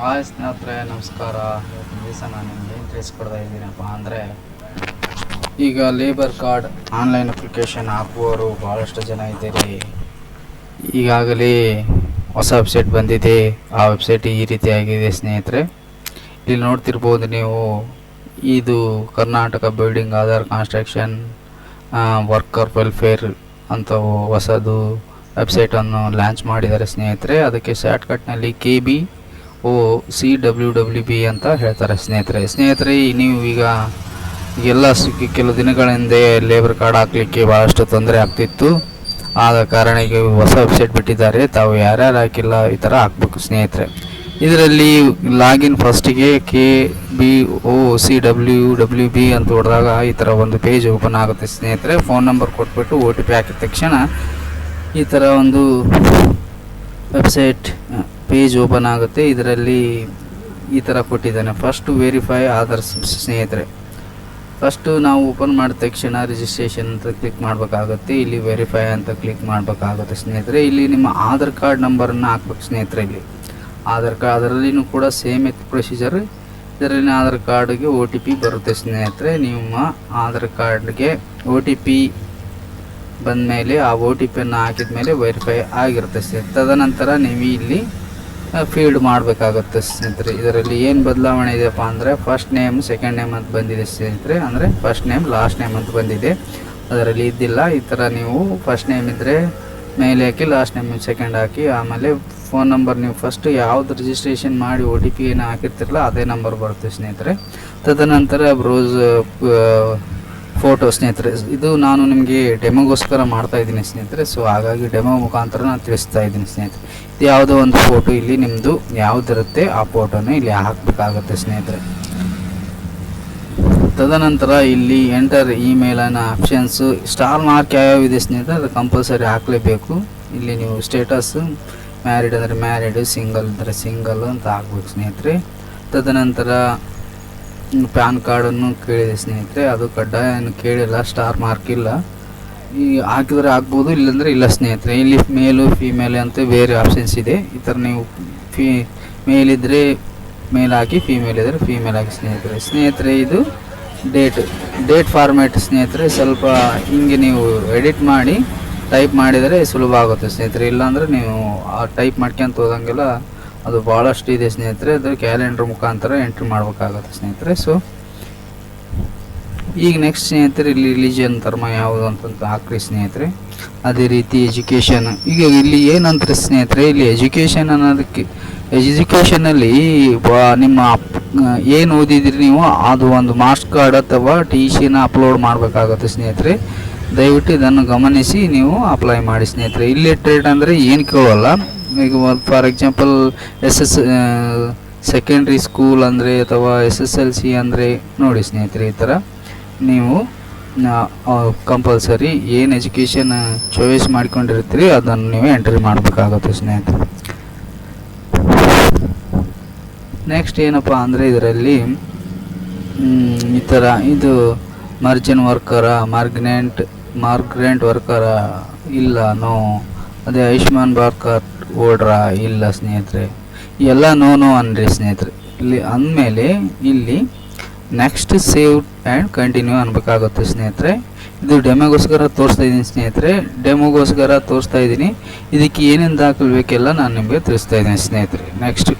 Hi ಸ್ನೇಹಿತರೆ, ನಮಸ್ಕಾರ. ದಿವಸ ನಾನು ನಿಮ್ಗೆ ಏನು ತಿಳಿಸ್ಕೊಡ್ತಾ ಇದ್ದೀನಪ್ಪ ಅಂದರೆ, ಈಗ ಲೇಬರ್ ಕಾರ್ಡ್ ಆನ್ಲೈನ್ ಅಪ್ಲಿಕೇಶನ್ ಹಾಕುವವರು ಭಾಳಷ್ಟು ಜನ ಇದ್ದೀರಿ. ಈಗಾಗಲೇ ಹೊಸ ವೆಬ್ಸೈಟ್ ಬಂದಿದೆ. ಆ ವೆಬ್ಸೈಟ್ ಈ ರೀತಿಯಾಗಿದೆ ಸ್ನೇಹಿತರೆ. ಇಲ್ಲಿ ನೋಡ್ತಿರ್ಬೋದು ನೀವು, ಇದು Karnataka building Aadhaar construction worker welfare ಅಂತ ಹೊಸದು ವೆಬ್ಸೈಟನ್ನು ಲಾಂಚ್ ಮಾಡಿದ್ದಾರೆ ಸ್ನೇಹಿತರೆ. ಅದಕ್ಕೆ ಶಾರ್ಟ್ಕಟ್ನಲ್ಲಿ K B O, C W W B ಅಂತ ಹೇಳ್ತಾರೆ ಸ್ನೇಹಿತರೆ. ಸ್ನೇಹಿತರೆ ನೀವು ಈಗ ಎಲ್ಲ ಸಿಕ್ಕಿ ಕೆಲವು ದಿನಗಳ ಹಿಂದೆ ಲೇಬರ್ ಕಾರ್ಡ್ ಹಾಕಲಿಕ್ಕೆ ಭಾಳಷ್ಟು ತೊಂದರೆ ಆಗ್ತಿತ್ತು. ಆದ ಕಾರಣ ಈಗ ಹೊಸ ವೆಬ್ಸೈಟ್ ಬಿಟ್ಟಿದ್ದಾರೆ. ತಾವು ಯಾರ್ಯಾರು ಹಾಕಿಲ್ಲ, ಈ ಥರ ಹಾಕ್ಬೇಕು ಸ್ನೇಹಿತರೆ. ಇದರಲ್ಲಿ ಲಾಗಿನ್ ಫಸ್ಟಿಗೆ K B O C W W B ಅಂತ ಹೊಡೆದಾಗ ಈ ಥರ ಒಂದು ಪೇಜ್ ಓಪನ್ ಆಗುತ್ತೆ ಸ್ನೇಹಿತರೆ. ಫೋನ್ ನಂಬರ್ ಕೊಟ್ಬಿಟ್ಟು ಓ ಟಿ ಪಿ ಹಾಕಿದ ತಕ್ಷಣ ಈ ಥರ ಒಂದು ವೆಬ್ಸೈಟ್ ಪೇಜ್ ಓಪನ್ ಆಗುತ್ತೆ. ಇದರಲ್ಲಿ ಈ ಥರ ಕೊಟ್ಟಿದ್ದಾನೆ. ಫಸ್ಟ್ ವೆರಿಫೈ ಆಧಾರ್ ಸ್ನೇಹಿತರೆ. ಫಸ್ಟು ನಾವು ಓಪನ್ ಮಾಡಿದ ತಕ್ಷಣ ರಿಜಿಸ್ಟ್ರೇಷನ್ ಅಂತ ಕ್ಲಿಕ್ ಮಾಡಬೇಕಾಗುತ್ತೆ. ಇಲ್ಲಿ ವೆರಿಫೈ ಅಂತ ಕ್ಲಿಕ್ ಮಾಡಬೇಕಾಗುತ್ತೆ ಸ್ನೇಹಿತರೆ. ಇಲ್ಲಿ ನಿಮ್ಮ ಆಧಾರ್ ಕಾರ್ಡ್ ನಂಬರನ್ನು ಹಾಕ್ಬೇಕು ಸ್ನೇಹಿತರೆ ಇಲ್ಲಿ. ಆಧಾರ್ ಕಾರ್ಡ್ ಅದರಲ್ಲಿನೂ ಕೂಡ ಸೇಮ್ ಇತ್ತು ಪ್ರೊಸೀಜರ್ ಇದರಲ್ಲಿ ಆಧಾರ್ ಕಾರ್ಡ್ಗೆ ಒ ಟಿ ಪಿ ಬರುತ್ತೆ ಸ್ನೇಹಿತರೆ. ನಿಮ್ಮ ಆಧಾರ್ ಕಾರ್ಡ್ಗೆ ಒ ಟಿ ಪಿ ಬಂದಮೇಲೆ ಆ ಒ ಟಿ ಪಿಯನ್ನು ಹಾಕಿದ ಮೇಲೆ ವೆರಿಫೈ ಆಗಿರುತ್ತೆ ಸ್ನೇಹಿತರೆ. ತದನಂತರ ನೀವು ಇಲ್ಲಿ ಫೀಲ್ಡ್ ಮಾಡಬೇಕಾಗುತ್ತೆ ಸ್ನೇಹಿತರೆ. ಇದರಲ್ಲಿ ಏನು ಬದಲಾವಣೆ ಇದೆಯಪ್ಪ ಅಂದರೆ ಫಸ್ಟ್ ನೇಮ್ ಸೆಕೆಂಡ್ ನೇಮ್ ಅಂತ ಬಂದಿದೆ ಸ್ನೇಹಿತರೆ. ಅಂದರೆ ಫಸ್ಟ್ ನೇಮ್ ಲಾಸ್ಟ್ ನೇಮ್ ಅಂತ ಬಂದಿದೆ. ಅದರಲ್ಲಿ ಇದ್ದಿಲ್ಲ. ಈ ಥರ ನೀವು ಫಸ್ಟ್ ನೇಮ್ ಇದ್ದರೆ ಮೇಲೆ ಹಾಕಿ ಲಾಸ್ಟ್ ನೇಮ್ ಸೆಕೆಂಡ್ ಹಾಕಿ, ಆಮೇಲೆ ಫೋನ್ ನಂಬರ್ ನೀವು ಫಸ್ಟ್ ಯಾವ್ದು ರಿಜಿಸ್ಟ್ರೇಷನ್ ಮಾಡಿ ಒ ಟಿ ಪಿ ಏನು ಹಾಕಿರ್ತಿರಲ್ಲ, ಅದೇ ನಂಬರ್ ಬರುತ್ತೆ ಸ್ನೇಹಿತರೆ. ತದನಂತರ ಬ್ರೌಸ್ ಫೋಟೋ ಸ್ನೇಹಿತರೆ, ಇದು ನಾನು ನಿಮಗೆ ಡೆಮೋಗೋಸ್ಕರ ಮಾಡ್ತಾ ಇದ್ದೀನಿ ಸ್ನೇಹಿತರೆ ಸೊ ಹಾಗಾಗಿ ಡೆಮೋ ಮುಖಾಂತರ ನಾನು ತಿಳಿಸ್ತಾ ಇದ್ದೀನಿ ಸ್ನೇಹಿತರೆ. ಇದು ಯಾವುದೋ ಒಂದು ಫೋಟೋ ಇಲ್ಲಿ ನಿಮ್ಮದು ಯಾವುದಿರುತ್ತೆ, ಆ ಫೋಟೋನ ಇಲ್ಲಿ ಹಾಕಬೇಕಾಗುತ್ತೆ ಸ್ನೇಹಿತರೆ. ತದನಂತರ ಇಲ್ಲಿ ಎಂಟರ್ ಇಮೇಲನ ಆಪ್ಷನ್ಸು ಸ್ಟಾರ್ ಮಾರ್ಕ್ ಯಾವ್ಯಾವ ಇದೆ ಸ್ನೇಹಿತರೆ, ಅದು ಕಂಪಲ್ಸರಿ ಹಾಕಲೇಬೇಕು. ಇಲ್ಲಿ ನೀವು ಸ್ಟೇಟಸ್ ಮ್ಯಾರಿಡ್ ಅಂದರೆ ಮ್ಯಾರಿಡ್ ಸಿಂಗಲ್ ಅಂದರೆ ಸಿಂಗಲ್ ಅಂತ ಹಾಕ್ಬೇಕು ಸ್ನೇಹಿತರೆ. ತದನಂತರ ಪ್ಯಾನ್ ಕಾರ್ಡನ್ನು ಕೇಳಿದೆ ಸ್ನೇಹಿತರೆ, ಅದು ಕಡ್ಡಾಯ ಏನು ಕೇಳಿಲ್ಲ, ಸ್ಟಾರ್ ಮಾರ್ಕ್ ಇಲ್ಲ. ಈ ಹಾಕಿದರೆ ಆಗ್ಬೋದು, ಇಲ್ಲಾಂದರೆ ಇಲ್ಲ ಸ್ನೇಹಿತರೆ. ಇಲ್ಲಿ ಮೇಲು, ಫೀಮೇಲ್ ಅಂತ ಬೇರೆ ಆಪ್ಷನ್ಸ್ ಇದೆ. ಈ ಥರ ನೀವು ಫೀ, ಮೇಲ್ ಇದ್ದರೆ ಮೇಲ್ ಹಾಕಿ, ಫೀಮೇಲ್ ಇದ್ದರೆ ಫೀಮೇಲ್ ಹಾಕಿ ಸ್ನೇಹಿತರೆ. ಸ್ನೇಹಿತರೆ, ಇದು ಡೇಟ್ ಡೇಟ್ ಫಾರ್ಮ್ಯಾಟ್ ಸ್ನೇಹಿತರೆ. ಸ್ವಲ್ಪ ಹಿಂಗೆ ನೀವು ಎಡಿಟ್ ಮಾಡಿ, ಟೈಪ್ ಮಾಡಿದರೆ ಸುಲಭ ಆಗುತ್ತೆ ಸ್ನೇಹಿತರೆ. ಇಲ್ಲಾಂದರೆ ನೀವು ಟೈಪ್ ಮಾಡ್ಕೊಂತ ಹೋದಂಗೆಲ್ಲ ಅದು ಭಾಳಷ್ಟು ಇದೆ ಸ್ನೇಹಿತರೆ, ಅದು ಕ್ಯಾಲೆಂಡರ್ ಮುಖಾಂತರ ಎಂಟ್ರಿ ಮಾಡಬೇಕಾಗುತ್ತೆ ಸ್ನೇಹಿತರೆ. ಸೊ ಈಗ ನೆಕ್ಸ್ಟ್ ಸ್ನೇಹಿತರೆ, ಇಲ್ಲಿ ರಿಲಿಜಿಯನ್ ಧರ್ಮ ಯಾವುದು ಅಂತ ಹಾಕ್ರಿ ಸ್ನೇಹಿತರೆ. ಅದೇ ರೀತಿ ಎಜುಕೇಷನ್ ಈಗ ಇಲ್ಲಿ ಏನಂತಾರೆ ಸ್ನೇಹಿತರೆ, ಇಲ್ಲಿ ಎಜುಕೇಷನ್ ಅನ್ನೋದಕ್ಕೆ ಎಜುಕೇಷನಲ್ಲಿ ನಿಮ್ಮ ಏನು ಓದಿದ್ರಿ ನೀವು, ಅದು ಒಂದು ಮಾರ್ಕ್ಸ್ ಕಾರ್ಡ್ ಅಥವಾ ಟಿ ಸಿನ ಅಪ್ಲೋಡ್ ಮಾಡಬೇಕಾಗುತ್ತೆ ಸ್ನೇಹಿತರೆ. ದಯವಿಟ್ಟು ಇದನ್ನು ಗಮನಿಸಿ ನೀವು ಅಪ್ಲೈ ಮಾಡಿ ಸ್ನೇಹಿತರೆ. ಇಲ್ಲಿಟ್ರೇಟ್ ಅಂದರೆ ಏನು ಕೇಳೋಲ್ಲ. ಈಗ for example S S secondary school ಅಂದರೆ ಅಥವಾ ಎಸ್ ಎಸ್ ಎಲ್ ಸಿ ಅಂದರೆ ನೋಡಿ ಸ್ನೇಹಿತರೆ, ಈ ಥರ ನೀವು ಕಂಪಲ್ಸರಿ ಏನು ಎಜುಕೇಷನ್ ಚಾಯ್ಸ್ ಮಾಡ್ಕೊಂಡಿರ್ತೀರಿ, ಅದನ್ನು ನೀವು ಎಂಟ್ರಿ ಮಾಡಬೇಕಾಗುತ್ತೆ ಸ್ನೇಹಿತರೆ. ನೆಕ್ಸ್ಟ್ ಏನಪ್ಪ ಅಂದರೆ ಇದರಲ್ಲಿ ಈ ಥರ ಇದು ಮರ್ಜನ್ ವರ್ಕರ ಮಾರ್ಗ್ನೆಂಟ್ ಮಾರ್ಗ್ರೆಂಟ್ ವರ್ಕರ ಇಲ್ಲ ನೋ ಅದೇ ಆಯುಷ್ಮಾನ್ ಭಾರತ್ ಓಡ್ರಾ, ಇಲ್ಲ ಸ್ನೇಹಿತರೆ. ಎಲ್ಲ ನೋ ನೋ ಅನ್ರಿ ಸ್ನೇಹಿತರೆ. ಇಲ್ಲಿ ಅಂದಮೇಲೆ ಇಲ್ಲಿ ನೆಕ್ಸ್ಟ್ ಸೇವ್ ಆ್ಯಂಡ್ ಕಂಟಿನ್ಯೂ ಅನ್ಬೇಕಾಗುತ್ತೆ ಸ್ನೇಹಿತರೆ. ಇದು ಡೆಮೋಗೋಸ್ಕರ ತೋರಿಸ್ತಾ ಇದ್ದೀನಿ ಸ್ನೇಹಿತರೆ. ಡೆಮೋಗೋಸ್ಕರ ತೋರಿಸ್ತಾ ಇದ್ದೀನಿ. ಇದಕ್ಕೆ ಏನೇನು ದಾಖಲೆ ಬೇಕೆಲ್ಲ ನಾನು ನಿಮಗೆ ತಿಳಿಸ್ತಾ ಇದ್ದೀನಿ ಸ್ನೇಹಿತರೆ. ನೆಕ್ಸ್ಟ್